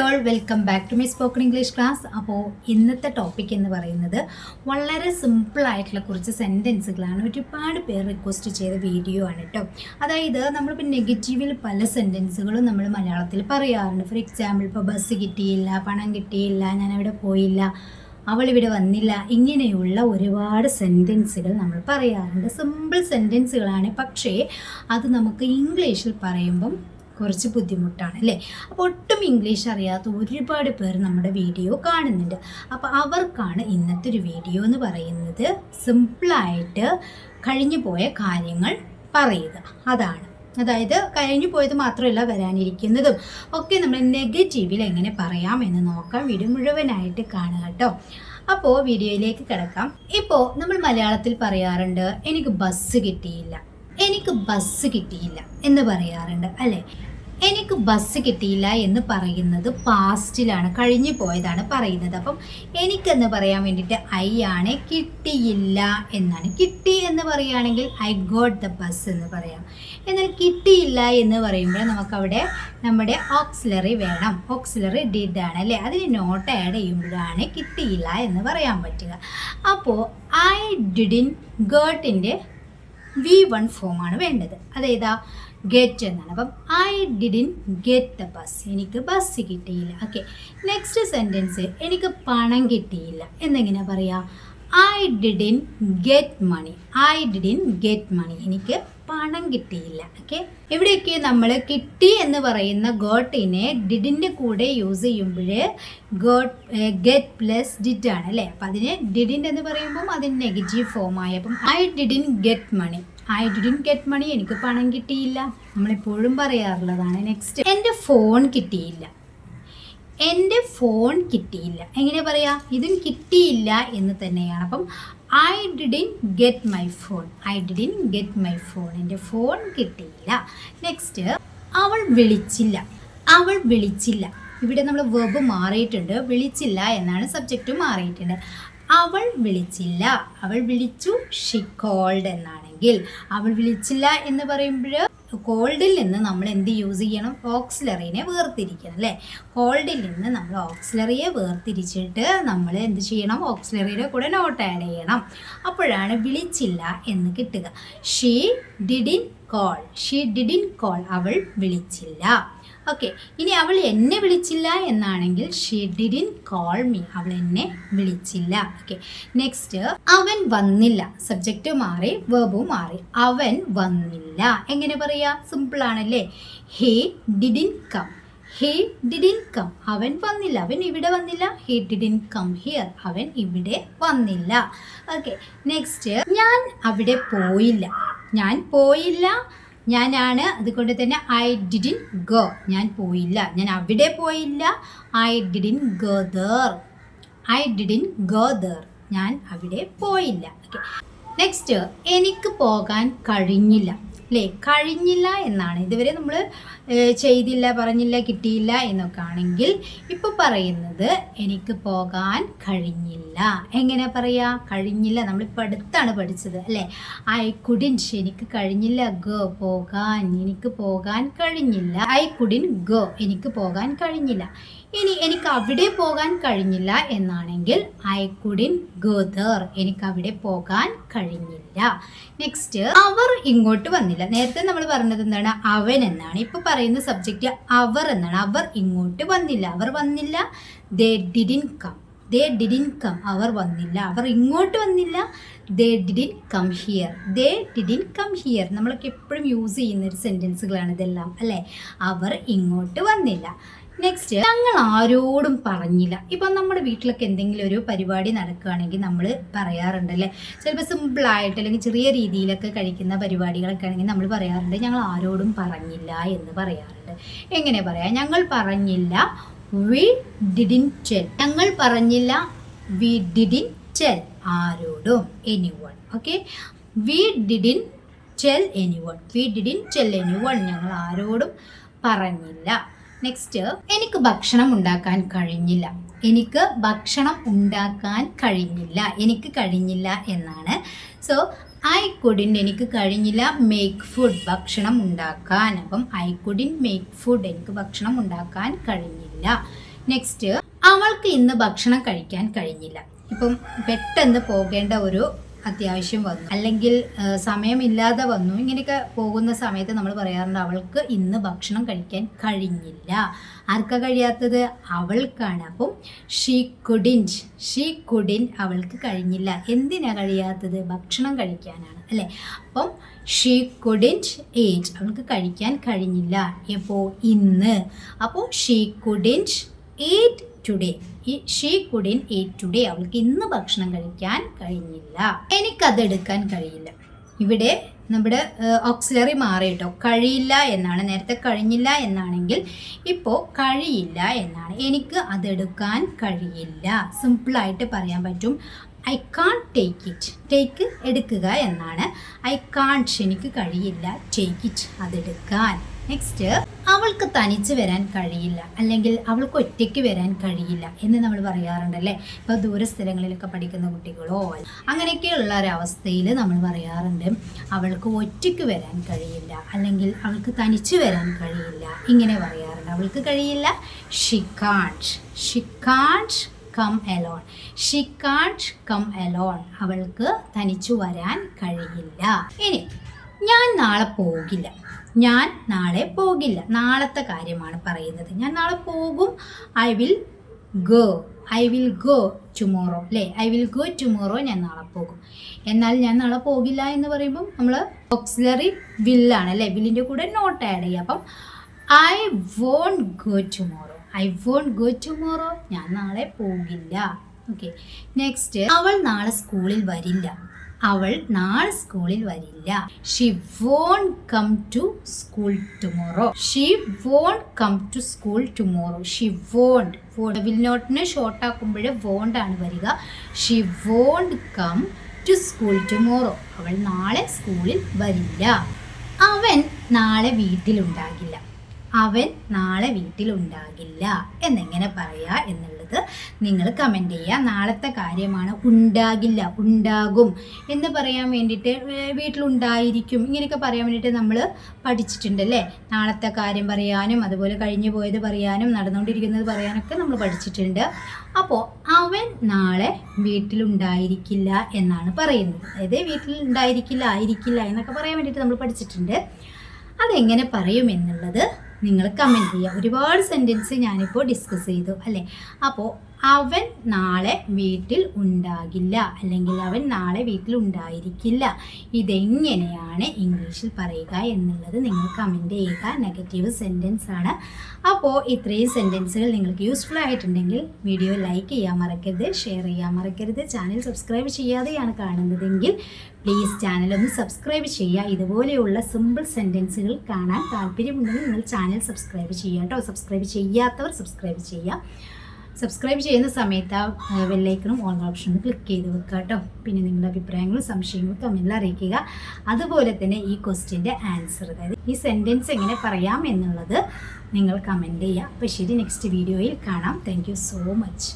All welcome back to my spoken English class അപ്പോൾ ഇന്നത്തെ topic എന്ന് പറയുന്നത് വളരെ സിമ്പിളായിട്ടുള്ള കുറച്ച് സെന്റൻസുകളാണ് ഒരുപാട് പേർ റിക്വസ്റ്റ് ചെയ്ത വീഡിയോ ആണ് കേട്ടോ അതായത് നമ്മളിപ്പോൾ നെഗറ്റീവിൽ പല സെന്റൻസുകളും നമ്മൾ മലയാളത്തിൽ പറയാറുണ്ട്. ഫോർ എക്സാമ്പിൾ ഇപ്പോൾ ബസ് കിട്ടിയില്ല പണം കിട്ടിയില്ല ഞാൻ അവിടെ പോയില്ല അവൾ ഇവിടെ വന്നില്ല ഇങ്ങനെയുള്ള ഒരുപാട് സെന്റൻസുകൾ നമ്മൾ പറയാറുണ്ട്. സിമ്പിൾ സെന്റൻസുകളാണ് പക്ഷേ അത് നമുക്ക് ഇംഗ്ലീഷിൽ പറയുമ്പം കുറച്ച് ബുദ്ധിമുട്ടാണ് അല്ലേ? അപ്പോൾ ഒട്ടും ഇംഗ്ലീഷ് അറിയാത്ത ഒരുപാട് പേർ നമ്മുടെ വീഡിയോ കാണുന്നുണ്ട്. അപ്പോൾ അവർക്കാണ് ഇന്നത്തെ ഒരു വീഡിയോ എന്ന് പറയുന്നത് സിമ്പിളായിട്ട് കഴിഞ്ഞു പോയ കാര്യങ്ങൾ പറയുക. അതാണ്. അതായത് കഴിഞ്ഞു പോയത് മാത്രമല്ല വരാനിരിക്കുന്നതും. ഒക്കെ നമ്മൾ നെഗറ്റീവിൽ എങ്ങനെ പറയാം എന്ന് നോക്കാം. വീഡിയോ മുഴുവനായിട്ട് കാണുക കേട്ടോ. അപ്പോൾ വീഡിയോയിലേക്ക് കിടക്കാം. ഇപ്പോൾ നമ്മൾ മലയാളത്തിൽ പറയാറുണ്ട് എനിക്ക് ബസ് കിട്ടിയില്ല. എനിക്ക് ബസ് കിട്ടിയില്ല എന്ന് പറയാറുണ്ട് അല്ലേ? എനിക്ക് ബസ് കിട്ടിയില്ല എന്ന് പറയുന്നത് പാസ്റ്റിലാണ് കഴിഞ്ഞു പോയതാണ് പറയുന്നത്. അപ്പം എനിക്കെന്ന് പറയാൻ വേണ്ടിയിട്ട് ഐ ആണ് കിട്ടിയില്ല എന്നാണ്. കിട്ടി എന്ന് പറയുകയാണെങ്കിൽ ഐ ഗോട്ട് ദ ബസ് എന്ന് പറയാം. എന്നാൽ കിട്ടിയില്ല എന്ന് പറയുമ്പോൾ നമുക്കവിടെ നമ്മുടെ ഓക്സിലറി വേണം. ഓക്സിലറി ഡിഡ് ആണ് അല്ലേ? അതിന് നോട്ട് ആഡ് ചെയ്യുമ്പോഴാണ് കിട്ടിയില്ല എന്ന് പറയാൻ പറ്റുക. അപ്പോൾ ഐ ഡിഡിൻ ഗേട്ടിന്റെ വി വൺ ഫോമാണ് വേണ്ടത്. അതേതാ? ഗെറ്റ് എന്നാണ്. അപ്പം I didn't get the bus എനിക്ക് ബസ് കിട്ടിയില്ല. ഓക്കെ നെക്സ്റ്റ് സെന്റൻസ് എനിക്ക് പണം കിട്ടിയില്ല. എന്നെങ്ങനെ പറയാ? I didn't get money I didn't get money എനിക്ക് പണം കിട്ടിയില്ല ഓക്കെ ഇവിടെയൊക്കെ നമ്മൾ കിട്ടി എന്ന് പറയുന്ന ഗോട്ടിനെ ഡിഡിന്റെ കൂടെ യൂസ് ചെയ്യുമ്പോൾ ഗോട്ട് ഗെറ്റ് പ്ലസ് ഡിഡ് ആണ് അല്ലേ? അപ്പം അതിന് ഡിഡിന്റെ എന്ന് പറയുമ്പം അതിന് നെഗറ്റീവ് ഫോമായി അപ്പം I didn't get money. I didn't get money എനിക്ക് പണം കിട്ടിയില്ല. നമ്മളെപ്പോഴും പറയാറുള്ളതാണ് നെക്സ്റ്റ്. എന്റെ ഫോൺ കിട്ടിയില്ല. എന്റെ ഫോൺ കിട്ടിയില്ല. എങ്ങനെ പറയാ? ഇതും കിട്ടിയില്ല എന്ന് തന്നെയാണ്. അപ്പം I didn't get my phone I didn't get my phone എന്റെ ഫോൺ കിട്ടിയില്ല. നെക്സ്റ്റ് അവൾ വിളിച്ചില്ല. അവൾ വിളിച്ചില്ല. ഇവിടെ നമ്മൾ വെബ് മാറിയിട്ടുണ്ട്. വിളിച്ചില്ല എന്നാണ് സബ്ജക്റ്റ് മാറിയിട്ടുണ്ട്. അവൾ വിളിച്ചില്ല. അവൾ വിളിച്ചു. ഷി കോൾഡ് എന്നാണെങ്കിൽ. അവൾ വിളിച്ചില്ല എന്ന് പറയുമ്പോൾ കോൾഡിൽ നിന്ന് നമ്മൾ എന്ത് യൂസ് ചെയ്യണം? ഓക്സിലറിനെ വേർതിരിക്കണം അല്ലേ? കോൾഡിൽ നിന്ന് നമ്മൾ ഓക്സിലറിയെ വേർതിരിച്ചിട്ട് നമ്മൾ എന്ത് ചെയ്യണം? ഓക്സിലറിയുടെ കൂടെ നോട്ട് ആഡ് ചെയ്യണം. അപ്പോഴാണ് വിളിച്ചില്ല എന്ന് കിട്ടുക. She didn't call she didn't call അവൾ വിളിച്ചില്ല. ഓക്കെ ഇനി അവൾ എന്നെ വിളിച്ചില്ല എന്നാണെങ്കിൽ ഷീ ഡിഡിൻ കോൾ മീ അവൾ എന്നെ വിളിച്ചില്ല. ഓക്കെ നെക്സ്റ്റ് അവൻ വന്നില്ല. സബ്ജക്റ്റ് മാറി വേർബും മാറി. അവൻ വന്നില്ല. എങ്ങനെ പറയുക സിമ്പിൾ ആണല്ലേ? He didn't come he didn't come അവൻ വന്നില്ല. അവൻ ഇവിടെ വന്നില്ല. ഹേ ഡിഡിൻ കം ഹിയർ അവൻ ഇവിടെ വന്നില്ല. ഓക്കെ നെക്സ്റ്റ് ഞാൻ അവിടെ പോയില്ല. ഞാൻ പോയില്ല. ഞാനാണ് അതുകൊണ്ട് തന്നെ ഐ ഡിഡിൻ ഗോ ഞാൻ പോയില്ല. ഞാൻ അവിടെ പോയില്ല. I didn't go there I didn't go there ഞാൻ അവിടെ പോയില്ല. ഓക്കെ നെക്സ്റ്റ് എനിക്ക് പോകാൻ കഴിഞ്ഞില്ല. അല്ലേ കഴിഞ്ഞില്ല എന്നാണ്. ഇതുവരെ നമ്മൾ ചെയ്തില്ല പറഞ്ഞില്ല കിട്ടിയില്ല എന്നൊക്കെ ആണെങ്കിൽ ഇപ്പോൾ പറയുന്നത് എനിക്ക് പോകാൻ കഴിഞ്ഞില്ല. എങ്ങനെ പറയാ? കഴിഞ്ഞില്ല. നമ്മൾ നമ്മളിപ്പോൾ അടുത്താണ് പഠിച്ചത് അല്ലേ? ഐ കുഡിൻ എനിക്ക് കഴിഞ്ഞില്ല ഗോ പോകാൻ. എനിക്ക് പോകാൻ കഴിഞ്ഞില്ല. ഐ കുഡിൻ ഗോ എനിക്ക് പോകാൻ കഴിഞ്ഞില്ല. ഇനി എനിക്ക് അവിടെ പോകാൻ കഴിഞ്ഞില്ല എന്നാണെങ്കിൽ ഐ കുഡിൻ ഗോ ദർ എനിക്ക് അവിടെ പോകാൻ കഴിഞ്ഞില്ല. നെക്സ്റ്റ് അവർ ഇങ്ങോട്ട് വന്നില്ല. നേരത്തെ നമ്മൾ പറഞ്ഞത് എന്താണ്? അവൻ എന്നാണ്. ഇപ്പൊ പറയുന്ന സബ്ജക്റ്റ് അവർ എന്നാണ്. അവർ ഇങ്ങോട്ട് വന്നില്ല. അവർ വന്നില്ല. They didn't come they didn't come അവർ വന്നില്ല. അവർ ഇങ്ങോട്ട് വന്നില്ല. They didn't come here they didn't come here നമ്മളൊക്കെ എപ്പോഴും യൂസ് ചെയ്യുന്ന ഒരു സെന്റൻസുകളാണ് ഇതെല്ലാം അല്ലേ? അവർ ഇങ്ങോട്ട് വന്നില്ല. നെക്സ്റ്റ് ഞങ്ങൾ ആരോടും പറഞ്ഞില്ല. ഇപ്പം നമ്മുടെ വീട്ടിലൊക്കെ എന്തെങ്കിലും ഒരു പരിപാടി നടക്കുകയാണെങ്കിൽ നമ്മൾ പറയാറുണ്ട് അല്ലേ ചിലപ്പോൾ സിമ്പിളായിട്ട് അല്ലെങ്കിൽ ചെറിയ രീതിയിലൊക്കെ കഴിക്കുന്ന പരിപാടികളൊക്കെ ആണെങ്കിൽ നമ്മൾ പറയാറുണ്ട്. ഞങ്ങൾ ആരോടും പറഞ്ഞില്ല എന്ന് പറയാറുണ്ട്. എങ്ങനെ പറയാം? ഞങ്ങൾ പറഞ്ഞില്ല വി ഡിഡിൻ ചെൽ ഞങ്ങൾ പറഞ്ഞില്ല വി ഡിഡിൻ ചെൽ ആരോടും anyone okay we didn't tell anyone we didn't tell anyone ഞങ്ങൾ ആരോടും പറഞ്ഞില്ല. നെക്സ്റ്റ് എനിക്ക് ഭക്ഷണം ഉണ്ടാക്കാൻ കഴിഞ്ഞില്ല. എനിക്ക് ഭക്ഷണം ഉണ്ടാക്കാൻ കഴിഞ്ഞില്ല. എനിക്ക് കഴിഞ്ഞില്ല എന്നാണ്. സോ ഐ കുഡിൻ എനിക്ക് കഴിഞ്ഞില്ല മേക്ക് ഫുഡ് ഭക്ഷണം ഉണ്ടാക്കാൻ. അപ്പം ഐ കുഡിൻ മേക്ക് ഫുഡ് എനിക്ക് ഭക്ഷണം ഉണ്ടാക്കാൻ കഴിഞ്ഞില്ല. നെക്സ്റ്റ് അവൾക്ക് ഇന്ന് ഭക്ഷണം കഴിക്കാൻ കഴിഞ്ഞില്ല. ഇപ്പം പെട്ടെന്ന് പോകേണ്ട ഒരു അത്യാവശ്യം വന്നു. അല്ലെങ്കിൽ സമയമില്ലാതെ വന്നു. ഇങ്ങനെയൊക്കെ പോകുന്ന സമയത്ത് നമ്മൾ പറയാറുണ്ട് അവൾക്ക് ഇന്ന് ഭക്ഷണം കഴിക്കാൻ കഴിഞ്ഞില്ല. ആർക്കാ കഴിയാത്തത്? അവൾക്കാണ്. അപ്പം ഷീ കുഡിന്റ് ഷീ കുഡിൻ അവൾക്ക് കഴിഞ്ഞില്ല. എന്തിനാ കഴിയാത്തത്? ഭക്ഷണം കഴിക്കാനാണ് അല്ലേ? അപ്പം ഷീ കുഡിന്റ് ഏജ് അവൾക്ക് കഴിക്കാൻ കഴിഞ്ഞില്ല. എപ്പോൾ ഇന്ന്. അപ്പോൾ she couldn't eat today she couldn't eat today അവൾക്ക് ഇന്ന് ഭക്ഷണം കഴിക്കാൻ കഴിഞ്ഞില്ല. എനിക്കത് എടുക്കാൻ കഴിയില്ല. ഇവിടെ നമ്മുടെ ഓക്സിലറി മാറി കേട്ടോ കഴിയില്ല എന്നാണ് നേരത്തെ കഴിഞ്ഞില്ല എന്നാണെങ്കിൽ ഇപ്പോൾ കഴിയില്ല എന്നാണ്. എനിക്ക് അതെടുക്കാൻ കഴിയില്ല. സിമ്പിളായിട്ട് പറയാൻ പറ്റും. I can't take it take എടുക്കുക എന്നാണ്. ഐ കാൺട്ട് എനിക്ക് കഴിയില്ല. Take it അതെടുക്കാൻ. നെക്സ്റ്റ് അവൾക്ക് തനിച്ച് വരാൻ കഴിയില്ല. അല്ലെങ്കിൽ അവൾക്ക് ഒറ്റയ്ക്ക് വരാൻ കഴിയില്ല എന്ന് നമ്മൾ പറയാറുണ്ടല്ലേ? ഇപ്പോൾ ദൂര സ്ഥലങ്ങളിലൊക്കെ പഠിക്കുന്ന കുട്ടികളോ അങ്ങനെയൊക്കെയുള്ള ഒരവസ്ഥയിൽ നമ്മൾ പറയാറുണ്ട് അവൾക്ക് ഒറ്റയ്ക്ക് വരാൻ കഴിയില്ല. അല്ലെങ്കിൽ അവൾക്ക് തനിച്ച് വരാൻ കഴിയില്ല. ഇങ്ങനെ പറയാറുണ്ട്. അവൾക്ക് കഴിയില്ല? She can't come alone she come alone അവൾക്ക് തനിച്ചു വരാൻ കഴിയില്ല. ഇനി ഞാൻ നാളെ പോകില്ല. ഞാൻ നാളെ പോകില്ല. നാളത്തെ കാര്യമാണ് പറയുന്നത്. ഞാൻ നാളെ പോകും. I will go I will go tomorrow അല്ലേ ഐ വിൽ ഗോ ടുമോറോ ഞാൻ നാളെ പോകും. എന്നാൽ ഞാൻ നാളെ പോകില്ല എന്ന് പറയുമ്പം നമ്മൾ ഓക്സിലറി വില്ലാണ് അല്ലേ വില്ലിന്റെ കൂടെ നോട്ട് ആഡ് ചെയ്യുക അപ്പം I won't go tomorrow I won't go tomorrow ഞാൻ നാളെ പോകില്ല. ഓക്കെ നെക്സ്റ്റ് അവൾ നാളെ സ്കൂളിൽ വരില്ല. അവൾ നാളെ സ്കൂളിൽ വരില്ല. She won't come to school tomorrow she won't come to school tomorrow she won't will നോട്ടിന് short ആക്കുമ്പോഴേ വോണ്ട് ആണ് വരിക she won't come to school tomorrow അവൾ നാളെ സ്കൂളിൽ വരില്ല. അവൻ നാളെ വീട്ടിലുണ്ടാകില്ല. അവൻ നാളെ വീട്ടിലുണ്ടാകില്ല. എന്നെങ്ങനെ പറയാ എന്നുള്ളത് നിങ്ങൾ കമന്റ് ചെയ്യുക. നാളത്തെ കാര്യമാണ് ഉണ്ടാകില്ല ഉണ്ടാകും എന്ന് പറയാൻ വേണ്ടിയിട്ട് വീട്ടിലുണ്ടായിരിക്കും. ഇങ്ങനെയൊക്കെ പറയാൻ വേണ്ടിയിട്ട് നമ്മൾ പഠിച്ചിട്ടുണ്ട് അല്ലേ? നാളത്തെ കാര്യം പറയാനും അതുപോലെ കഴിഞ്ഞു പോയത് പറയാനും നടന്നുകൊണ്ടിരിക്കുന്നത് പറയാനൊക്കെ നമ്മൾ പഠിച്ചിട്ടുണ്ട്. അപ്പോൾ അവൻ നാളെ വീട്ടിലുണ്ടായിരിക്കില്ല എന്നാണ് പറയുന്നത്. അതായത് വീട്ടിൽ ഉണ്ടായിരിക്കില്ല ആയിരിക്കില്ല എന്നൊക്കെ പറയാൻ വേണ്ടിയിട്ട് നമ്മൾ പഠിച്ചിട്ടുണ്ട്. അതെങ്ങനെ പറയും എന്നുള്ളത് നിങ്ങൾ കമന്റ് ചെയ്യുക ഒരുപാട് സെന്റൻസ് ഞാനിപ്പോൾ ഡിസ്കസ് ചെയ്തു അല്ലേ? അപ്പോൾ അവൻ നാളെ വീട്ടിൽ ഉണ്ടാകില്ല. അല്ലെങ്കിൽ അവൻ നാളെ വീട്ടിൽ ഉണ്ടായിരിക്കില്ല. ഇതെങ്ങനെയാണ് ഇംഗ്ലീഷിൽ പറയുക എന്നുള്ളത് നിങ്ങൾ കമന്റ് ചെയ്യുക. നെഗറ്റീവ് സെന്റൻസ് ആണ്. അപ്പോൾ ഇത്രയും സെന്റൻസുകൾ നിങ്ങൾക്ക് യൂസ്ഫുൾ ആയിട്ടുണ്ടെങ്കിൽ വീഡിയോ ലൈക്ക് ചെയ്യാൻ മറക്കരുത് ഷെയർ ചെയ്യാൻ മറക്കരുത്. ചാനൽ സബ്സ്ക്രൈബ് ചെയ്യാതെയാണ് കാണുന്നതെങ്കിൽ പ്ലീസ് ചാനൽ ഒന്ന് സബ്സ്ക്രൈബ് ചെയ്യുക. ഇതുപോലെയുള്ള സിമ്പിൾ സെന്റൻസുകൾ കാണാൻ താല്പര്യമുണ്ടെങ്കിൽ നിങ്ങൾ ചാനൽ സബ്സ്ക്രൈബ് ചെയ്യുക കേട്ടോ. സബ്സ്ക്രൈബ് ചെയ്യാത്തവർ സബ്സ്ക്രൈബ് ചെയ്യുക. സബ്സ്ക്രൈബ് ചെയ്യുന്ന സമയത്ത് ആ വെല്ലൈക്കണും ഓൺ ഓപ്ഷനും ക്ലിക്ക് ചെയ്ത് വെക്കുക കേട്ടോ. പിന്നെ നിങ്ങളുടെ അഭിപ്രായങ്ങളും സംശയങ്ങളും കമന്റിൽ അറിയിക്കുക. അതുപോലെ തന്നെ ഈ ക്വസ്റ്റ്യന്റെ ആൻസർ അതായത് ഈ സെന്റൻസ് എങ്ങനെ പറയാം എന്നുള്ളത് നിങ്ങൾ കമന്റ് ചെയ്യുക. അപ്പോൾ ശരി നെക്സ്റ്റ് വീഡിയോയിൽ കാണാം. Thank so much